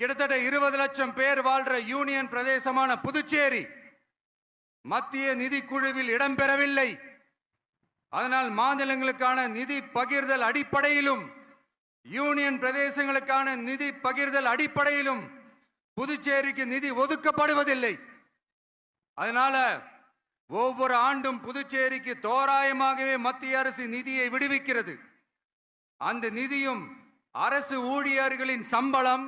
கிட்டத்தட்ட இருபது லட்சம் பேர் வாழ்ற யூனியன் பிரதேசமான புதுச்சேரி மத்திய நிதி குழுவில் இடம்பெறவில்லை அதனால் மாநிலங்களுக்கான நிதி பகிர்தல் அடிப்படையிலும் யூனியன் பிரதேசங்களுக்கான நிதி பகிர்தல் அடிப்படையிலும் புதுச்சேரிக்கு நிதி ஒதுக்கப்படுவதில்லை. அதனால ஒவ்வொரு ஆண்டும் புதுச்சேரிக்கு தோராயமாகவே மத்திய அரசு நிதியை விடுவிக்கிறது. அந்த நிதியும் அரசு ஊழியர்களின் சம்பளம்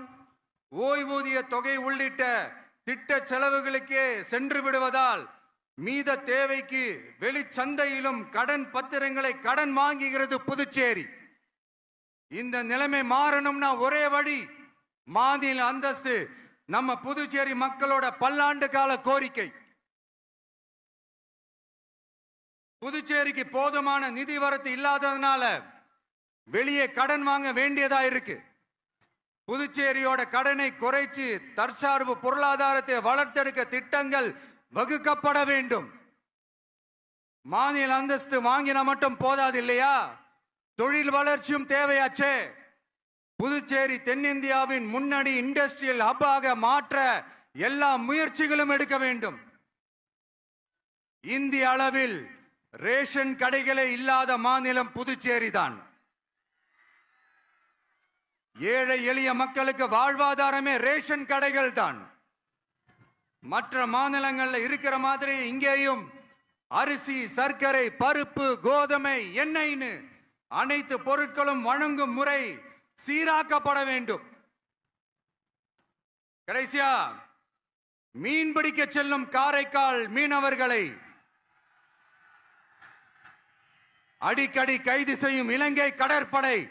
ஓய்வூதிய தொகை உள்ளிட்ட திட்ட செலவுகளுக்கே சென்று விடுவதால் மீத தேவைக்கு வெளிச்சந்தையிலும் கடன் பத்திரங்களை கடன் வாங்குகிறது புதுச்சேரி. இந்த நிலைமை மாறணும்னா ஒரே வழி மாநில அந்தஸ்து நம்ம புதுச்சேரி மக்களோட பல்லாண்டு கால கோரிக்கை. புதுச்சேரிக்கு போதுமான நிதி வரத்து இல்லாததுனால வெளியே கடன் வாங்க வேண்டியதா இருக்கு. புதுச்சேரியோட கடனை குறைச்சு தற்சார்பு பொருளாதாரத்தை வளர்த்தெடுக்க திட்டங்கள் வகுக்கப்பட வேண்டும். மாநில அந்தஸ்து வாங்கினா மட்டும் போதாது இல்லையா? தொழில் வளர்ச்சியும் தேவையாச்சே. புதுச்சேரி தென்னிந்தியாவின் முன்னணி இண்டஸ்ட்ரியல் ஹப்பாக மாற்ற எல்லா முயற்சிகளும் எடுக்க வேண்டும். இந்திய அளவில் ரேஷன் கடைகளே இல்லாத மாநிலம் புதுச்சேரி தான் ஏழை எளிய மக்களுக்கு வாழ்வாதாரமே ரேஷன் கடைகள் தான் மற்ற மாநிலங்களில் இருக்கிற மாதிரி இங்கேயும் அரிசி சர்க்கரை பருப்பு கோதுமை எண்ணெய்னு அனைத்து பொருட்களும் வழங்கும் முறை சீராக்கப்பட வேண்டும். கடைசியா மீன் பிடிக்க செல்லும் காரைக்கால் மீனவர்களை அடிக்கடி கைது செய்யும் இலங்கை கடற்படை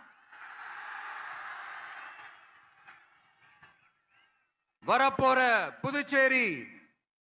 வரப்போற புதுச்சேரி